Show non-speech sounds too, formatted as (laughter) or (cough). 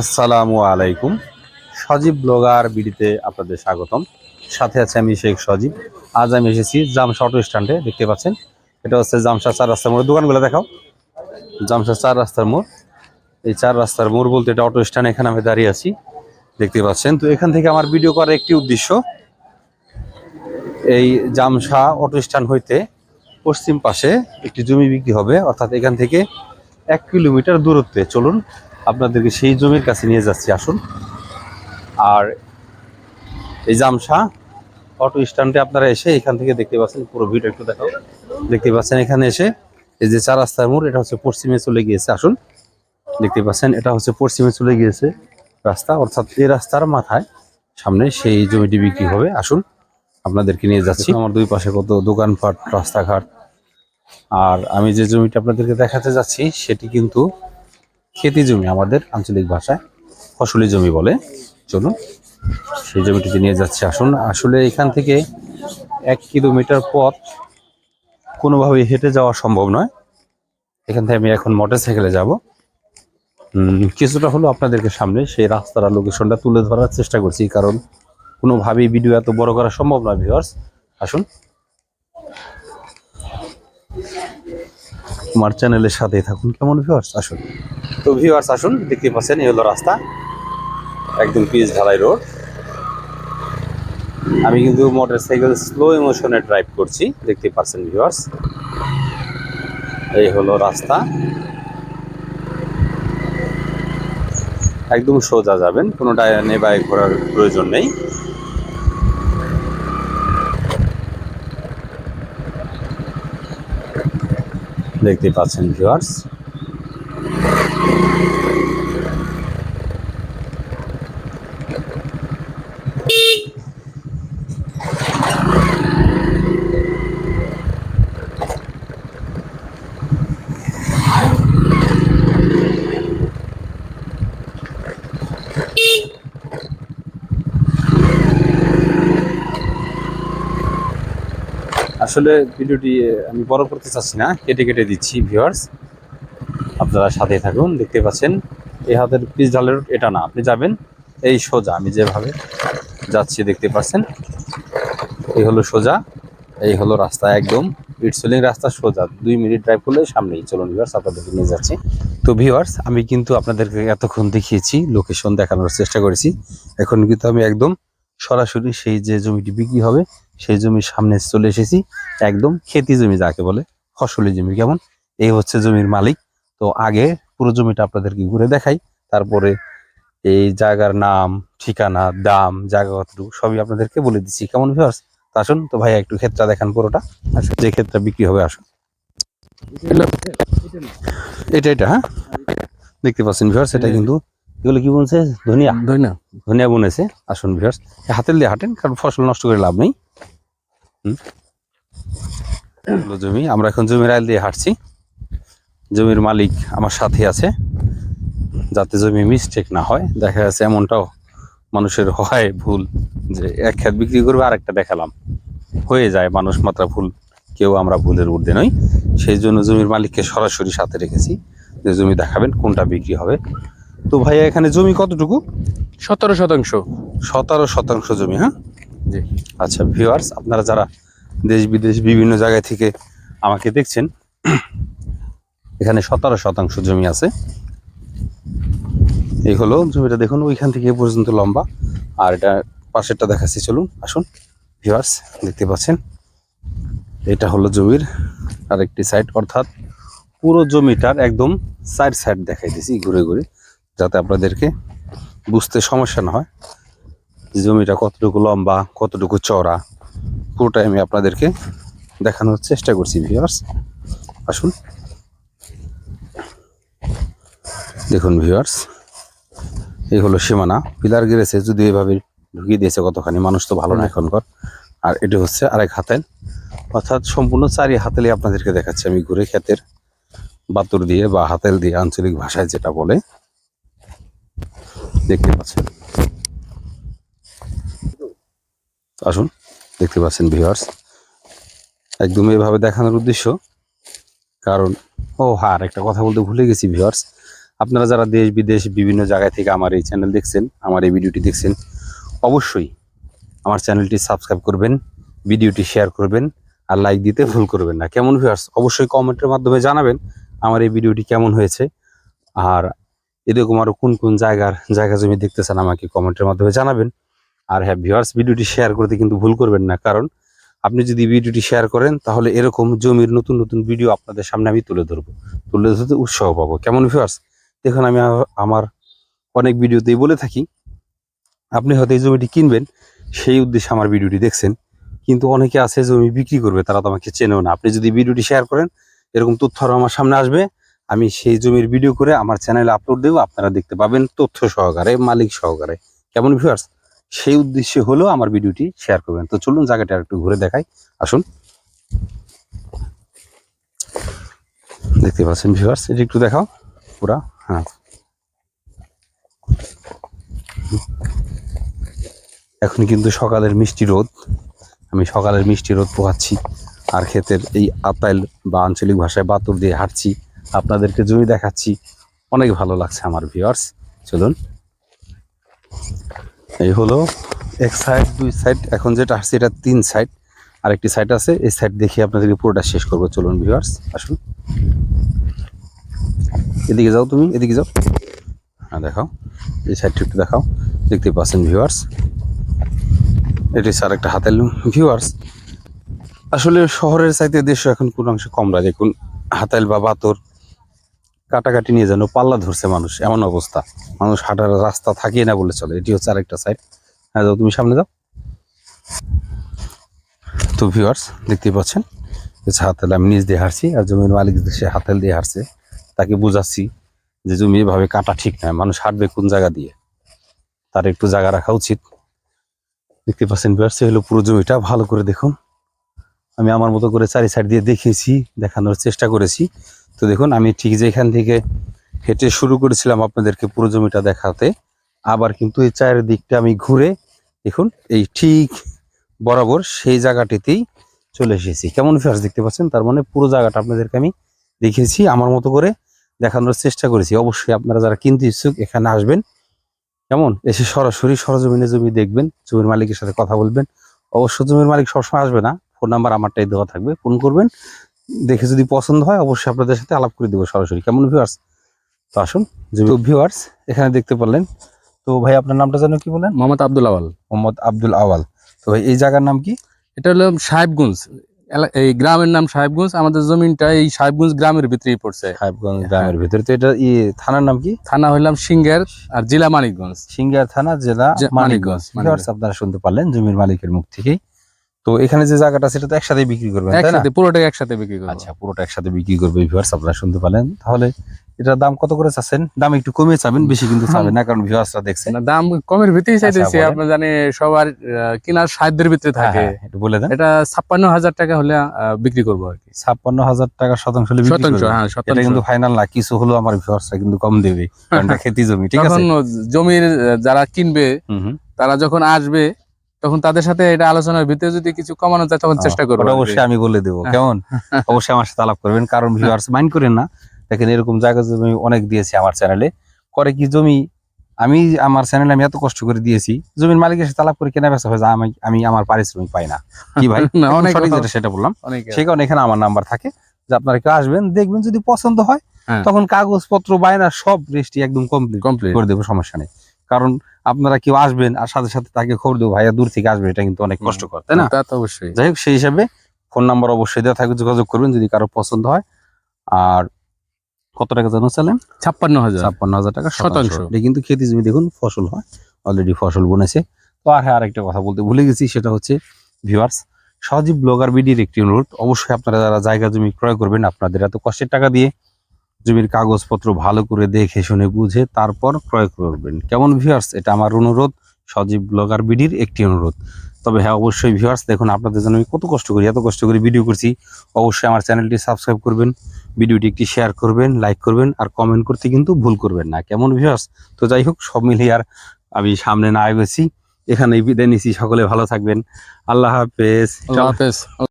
আসসালামু আলাইকুম। সজীব ব্লগার বিডিতে আপনাদের স্বাগতম। সাথে আছে আমি শেখ সজীব। আজ আমি এসেছি জামশা অটো স্ট্যান্ডে, দেখতে পাচ্ছেন? এটা হচ্ছে জামশা চার রাস্তার মোড়। দোকানগুলো দেখাও। জামশা চার রাস্তার মোড়। এই চার রাস্তার মোড় বলতে এটা অটো স্ট্যান্ড, এখানে আমি দাঁড়িয়ে আছি। দেখতে পাচ্ছেন? তো এখান থেকে আমার ভিডিও করার একটি উদ্দেশ্য, এই জামশা অটো স্ট্যান্ড হইতে পশ্চিম পাশে একটি জমি বিক্রি হবে। অর্থাৎ এখান থেকে এক কিলোমিটার দূরত্বে চলুন আপনাদেরকে সেই জমির কাছে নিয়ে যাচ্ছি আসুন। আর এই জামশা অটো স্ট্যান্ডে আপনারা এসে এখান থেকে দেখতে পাচ্ছেন পুরো ভিডিও একটু দেখাও। দেখতে পাচ্ছেন এখানে এসে এই যে চার রাস্তার মোড় এটা হচ্ছে পশ্চিমে চলে গিয়েছে আসুন। দেখতে পাচ্ছেন এটা হচ্ছে পশ্চিমে চলে গিয়েছে রাস্তা অর্থাৎ এই রাস্তার মাথায় সামনে সেই জমিটি বিক্রি হবে আসুন। আপনাদেরকে নিয়ে যাচ্ছি। আমার দুই পাশে কত দোকানপাট রাস্তাঘাট। আর আমি যে জমিটা আপনাদেরকে দেখাতে যাচ্ছি সেটি কিন্তু খেতি জমি আমাদের আঞ্চলিক ভাষায় ফসলি জমি বলে। চলুন, সেই জমিটিতে নিয়ে যাচ্ছে। আসুন, আসলে এখান থেকে এক কিলোমিটার পথ কোনোভাবে হেঁটে যাওয়া সম্ভব নয়। এখান থেকে আমি এখন মোটর সাইকেলে যাব কিছুটা হলো আপনাদেরকে সামনে সেই রাস্তার লোকেশনটা তুলে ধরার চেষ্টা করছি, কারণ কোনোভাবেই ভিডিও এত বড় করা সম্ভব নয় ভিউয়ার্স আসুন। আমার চ্যানেলের সাথেই থাকুন, কেমন ভিউয়ার্স আসুন। তো ভিউয়ার্স আসুন, দেখতে পাচ্ছেন, এই হলো রাস্তা। একদম পিচ ঢালাই রোড। আমি কিন্তু মোটর সাইকেল স্লো ইমোশনে ড্রাইভ করছি, দেখতে পাচ্ছেন ভিউয়ার্স এই হলো রাস্তা। একদম সোজা যাবেন, কোনো ডায়নে বাইক ঘোরার প্রয়োজন নেই। দেখতে পাচ্ছেন ভিউয়ার্স আসলে ভিডিওটি আমি বড় করতে চাচ্ছি না। কেটে কেটে দিচ্ছি ভিউয়ার্স আপনারা সাথে থাকুন, দেখতে পাচ্ছেন। এই হাতের পিস ঢালের এটা না, আপনি যাবেন। এই সোজা, আমি যেভাবে যাচ্ছি, দেখতে পাচ্ছেন। এই হলো সোজা, এই হলো রাস্তা একদম। ইটসলিং রাস্তা সোজা, দুই মিনিট ড্রাইভ করলে সামনেই। চলুন ভিউয়ার্স আপনাদেরকে নিয়ে যাচ্ছি। তো ভিউয়ার্স আমি কিন্তু আপনাদেরকে এতক্ষণ দেখিয়েছি লোকেশন দেখানোর চেষ্টা করেছি। এখন কিন্তু আমি একদম সরাসরি সেই যে জমিটি বিক্রি হবে সেই জমির সামনে চলে এসেছি। একদম খেতি জমি যাকে বলে ফসলি জমি কেমন? এই হচ্ছে জমির মালিক। তো আগে পুরো জমিটা আপনাদেরকে ঘুরে দেখাই তারপরে এই জায়গার নাম ঠিকানা দাম জায়গা কতটুকু সবই আপনাদেরকে বলে দিচ্ছি। কেমন ভিউয়ার্স তো আসুন তো ভাইয়া একটু ক্ষেতটা দেখান পুরোটা। আসুন যে ক্ষেতটা বিক্রি হবে আসুন। এটা এটা হ্যাঁ? দেখতে পাচ্ছেন ভিউয়ার্স এটা কিন্তু এগুলো কি বলছে ধনিয়া। ধন্যা। ধনিয়া বুনেছে। আসুন ভিউয়ার্স হাতের দিয়ে হাঁটেন কারণ ফসল নষ্ট করে লাভ নেই। জমি। আমরা এখন জমির আইল দিয়ে হাঁটছি। জমির মালিক আমার সাথে আছে যাতে জমি মিস্টেক না হয়। দেখা যাচ্ছে এমনটাও মানুষের হয় ভুল যে এক ক্ষেত বিক্রি করবে আরেকটা দেখালাম। হয়ে যায় মানুষ মাত্রা ভুল কেউ আমরা ভুলের ঊর্ধ্বে নই। সেই জন্য জমির মালিককে সরাসরি সাথে রেখেছি যে জমি দেখাবেন কোনটা বিক্রি হবে। তো ভাইয়া এখানে জমি কতটুকু? সতেরো শতাংশ। সতেরো শতাংশ জমি হ্যাঁ? জি। আচ্ছা ভিউয়ার্স আপনারা যারা দেশ, বিদেশ, বিভিন্ন জায়গায় থেকে আমাকে দেখছেন, এখানে সতেরো শতাংশ জমি আছে। এই হলো জমিটা, দেখুন, ওইখান থেকে এ পর্যন্ত লম্বা। আর এটা পাশেরটা দেখাচ্ছি, চলুন, আসুন। ভিউয়ার্স দেখতে পাচ্ছেন? এটা হলো জমির আরেকটি সাইড অর্থাৎ পুরো জমিটার একদম সাইড সাইড দেখাই দিছি ঘুরে ঘুরে, যাতে আপনাদেরকে বুঝতে সমস্যা না হয়। জমিটা কতটুকু লম্বা কতটুকু চওড়া পুরোটাই আমি আপনাদেরকে দেখানোর চেষ্টা করছি ভিউয়ার্স আসুন। দেখুন ভিউয়ার্স এই হলো সীমানা। পিলার গেড়েছে যদি এভাবে ঢুকিয়ে দিয়েছে কতখানি মানুষ তো ভালো না এখনকার। আর এটি হচ্ছে আরেক হাতেল। অর্থাৎ সম্পূর্ণ চারি হাতেলে আপনাদেরকে দেখাচ্ছি আমি ঘুরে ক্ষেতের বাতুর দিয়ে বা হাতেল দিয়ে আঞ্চলিক ভাষায় যেটা বলে। দেখতে পাচ্ছেন? আসুন, দেখতে পাচ্ছেন ভিউয়ার্স একদম এভাবে দেখানোর উদ্দেশ্য। কারণ, ও আর একটা কথা বলতে ভুলে গেছি ভিউয়ার্স আপনারা যারা দেশ, বিদেশ, বিভিন্ন জায়গায় থেকে আমার এই চ্যানেল দেখছেন, আমার এই ভিডিওটি দেখছেন, অবশ্যই আমার চ্যানেলটি সাবস্ক্রাইব করবেন, ভিডিওটি শেয়ার করবেন, আর লাইক দিতে ভুল করবেন না। কেমন ভিউয়ার্স অবশ্যই কমেন্টের মাধ্যমে জানাবেন আমার এই ভিডিওটি কেমন হয়েছে। আর এরকম আরও কোন কোন জায়গার জায়গা জমি দেখতে চান আমাকে কমেন্টের মাধ্যমে জানাবেন। আর হ্যাঁ ভিউয়ার্স ভিডিওটি শেয়ার করতে কিন্তু ভুল করবেন না। কারণ আপনি যদি ভিডিওটি শেয়ার করেন, তাহলে এরকম জমির নতুন নতুন ভিডিও আপনাদের সামনে আমি তুলে ধরবো। তুলে ধরতে উৎসাহ পাবো। কেমন ভিউয়ার্স দেখুন, আমি আমার অনেক ভিডিওতেই বলে থাকি, আপনি হয়তো এই জমিটি কিনবেন, সেই উদ্দেশ্যে আমার ভিডিওটি দেখছেন। কিন্তু অনেকে আছে জমি বিক্রি করবে, তারা তো আমাকে চেনেও না। আপনি যদি ভিডিওটি শেয়ার করেন, এরকম তথ্য আরও আমার সামনে আসবে। আমি সেই জমির ভিডিও করে আমার চ্যানেলে আপলোড দেবো, আপনারা দেখতে পাবেন তথ্য সহকারে, মালিক সহকারে। কেমন ভিউয়ার্স সেই উদ্দেশ্যে হলো আমার ভিডিওটি শেয়ার করবেন। তো চলুন জায়গাটা একটু ঘুরে দেখাই। আসুন। দেখতে পাচ্ছেন ভিউয়ার্স এটা একটু দেখাও। পুরা হ্যাঁ। এখন কিন্তু সকালের মিষ্টি রোদ। আমি সকালের মিষ্টি রোদ পোহাচ্ছি আর ক্ষেতের এই আতাইল বা আঞ্চলিক ভাষায় বাতুর দিয়ে হাঁটছি। আপনাদেরকে জমি দেখাচ্ছি। অনেক ভালো লাগছে আমার ভিউয়ার্স চলুন। এই হলো এক সাইড দুই সাইড এখন যেটা আসছে এটা তিন সাইড আরেকটি সাইড আছে, এই সাইড দেখে আপনাদেরকে পুরোটা শেষ করব। চলুন ভিউয়ার্স আসুন। এদিকে যাও তুমি, এদিকে যাও। হ্যাঁ দেখাও। এই সাইডটা একটু দেখাও। দেখতে পাচ্ছেন ভিউয়ার্স এটি স্যার একটা হাতের ভিউয়ার্স আসলে শহরের চাইতে দেশ এখন কোনো অংশে কম লাগে দেখুন, হাতাইল বা বাতর কাটাকাটি নিয়ে যেন পাল্লা ধরছে মানুষ। এমন অবস্থা। মানুষ হাঁটার রাস্তা থাকিয়ে না বলে চলে। এটি হচ্ছে আরেকটা সাইড হ্যাঁ যাও তুমি সামনে যাও। তো ভিউয়ার্স দেখতেই পাচ্ছেন হচ্ছে হাতেল আমি নিজ দিয়ে হারছি আর জমির মালিক সে হাতেল দিয়ে হারছে তাকে বুঝাচ্ছি যে জমি এভাবে কাটা ঠিক নয়। মানুষ হাঁটবে কোন জায়গা দিয়ে? তার একটু জায়গা রাখা উচিত। দেখতে পাচ্ছেন ভিউয়ার্স হলো পুরো জমিটা। ভালো করে দেখুন। আমি আমার মতো করে চারি সাইড দিয়ে দেখিয়েছি, দেখানোর চেষ্টা করেছি। তো দেখুন, আমি ঠিক যেখান থেকে হেঁটে শুরু করেছিলাম আপনাদেরকে পুরো জমিটা দেখাতে, আবার কিন্তু এই চায়ের দিকটা আমি ঘুরে দেখুন, এই ঠিক বরাবর সেই জায়গাটিতেই চলে এসেছি। কেমন ফেয়ার্স দেখতে পাচ্ছেন? তার মানে পুরো জায়গাটা আপনাদেরকে আমি দেখিয়েছি, আমার মতো করে দেখানোর চেষ্টা করেছি। অবশ্যই আপনারা যারা কিনতে ইচ্ছুক, এখানে আসবেন। কেমন? এসে সরাসরি সরজমিনে জমি দেখবেন, জমির মালিকের সাথে কথা বলবেন। অবশ্য জমির মালিক সবসময় আসবে না, ফোন নাম্বার আমারটাই দেওয়া থাকবে, ফোন করবেন। দেখে যদি পছন্দ হয় অবশ্যই আপনাদের সাথে আলাপ করে দেবো সরাসরি। কেমন ভিউয়ার্স তো আসুন ভিউয়ার্স এখানে দেখতে পারলেন। তো ভাই আপনার নামটা যেন কি বলেন? মোহাম্মদ আব্দুল আওয়াল। মোহাম্মদ আব্দুল আওয়াল। তো ভাই এই জায়গার নাম কি? এটা হলো সাহেবগঞ্জ। এই গ্রামের নাম সাহেবগঞ্জ। আমাদের জমিনটা এই সাহেবগঞ্জ গ্রামের ভিতরেই পড়ছে। সাহেবগঞ্জ গ্রামের ভিতরে। তো এটা ই থানার নাম কি? থানা হইলাম সিঙ্গের আর জেলা মানিকগঞ্জ। সিঙ্গার থানা জেলা মানিকগঞ্জ, আপনারা শুনতে পারলেন জমির মালিকের মুখ থেকেই। তো এখানে যে জায়গাটা সেটা তো একসাথে বিক্রি করবেন একসাথে পুরোটাই একসাথে বিক্রি করব। আচ্ছা পুরোটা একসাথে বিক্রি করবে ভিউয়ার্স আপনারা শুনতে পারলেন তাহলে এটার দাম কত করে চাচ্ছেন? দাম একটু কমে চাবেন বেশি কিন্তু চাবেন না কারণ ভিউয়ার্সরা দেখছেন। না, দাম কমের ভিতরেই চাইতেছি বলেন। আপনি জানি সবার কেনার সাধ্যের ভিতরে হ্যাঁ, থাকে। হ্যাঁ, একটু বলে দেন। এটা ছাপ্পান্ন হাজার টাকা হলে বিক্রি করব আর কি। ছাপ্পান্ন হাজার টাকা শতাংশ হলে বিক্রি শতাংশ করবেন। হ্যাঁ এটা শতাংশ। কিন্তু ফাইনাল না কিছু হলো আমার ভিউয়ার্সরা কিন্তু কম দেবে কারণ এটা (laughs) খেতি জমি ঠিক আছে? তখন জমির যারা কিনবে তারা যখন আসবে তখন তাদের সাথে এটা আলোচনার ভিতরে যদি কিছু কমানো যায় তখন চেষ্টা করব। অবশ্যই আমি বলে দেবো কেমন? (laughs) অবশ্যই আমার সাথে আলাপ করবেন কারণ ভিউয়ার্স মাইন্ড করেন না। দেখেন এরকম জায়গা জমি অনেক দিয়েছি আমার চ্যানেলে করে কি জমি আমি আমার চ্যানেলে আমি এত কষ্ট করে দিয়েছি জমির মালিকের সাথে আলাপ করে কেনা বেচা হয়ে যায় আমি আমি আমার পারিশ্রমিক পাই না। কি ভাই? (laughs) সঠিক যেটা সেটা বললাম। সেই কারণে এখানে আমার নাম্বার থাকে যে আপনারা কেউ আসবেন দেখবেন যদি পছন্দ হয় হ্যাঁ। তখন কাগজপত্র বায়না সব রেস্টি একদম কমপ্লিট কমপ্লিট করে দেবো সমস্যা নেই। কারণ আপনারা কেউ আসবেন আর সাথে সাথে তাকে খবর দেবো ভাইয়া দূর থেকে আসবে। এটা কিন্তু অনেক। কষ্টকর তাই না? তা তো অবশ্যই। যাই হোক সেই হিসাবে ফোন নাম্বার অবশ্যই দেওয়া থাকবে যোগাযোগ করবেন যদি কারও পছন্দ হয়। আর কত টাকা জানো চালেন ছাপ্পান্ন হাজার। ছাপ্পান্ন হাজার টাকা শতাংশ। এটা কিন্তু খেতি জমি দেখুন ফসল হয়। অলরেডি ফসল বনেছে। তো আর হ্যাঁ আরেকটা কথা বলতে ভুলে গেছি সেটা হচ্ছে ভিউয়ার্স সজীব ব্লগার বিডির একটি অনুরোধ। অবশ্যই আপনারা যারা জায়গা জমি ক্রয় করবেন আপনাদের এত কষ্টের টাকা দিয়ে জমির কাগজপত্র ভালো করে দেখে শুনে বুঝে তারপর ক্রয় করবেন। কেমন ভিউয়ার্স এটা আমার অনুরোধ। সজীব ব্লগার বিডির একটি অনুরোধ। তবে হ্যাঁ অবশ্যই ভিউয়ার্স দেখুন, আপনাদের জন্য আমি কত কষ্ট করি, এত কষ্ট করে ভিডিও করছি। অবশ্যই আমার চ্যানেলটি সাবস্ক্রাইব করবেন, ভিডিওটি একটি শেয়ার করবেন লাইক করবেন, আর কমেন্ট করতে কিন্তু ভুল করবেন না। কেমন ভিউয়ার্স তো যাই হোক, সব মিলিয়ে আর আমি সামনে না এগোছি এখানেই বিদায় নিছি সকলে ভালো থাকবেন। আল্লাহ হাফেজ। আল্লাহ হাফেজ।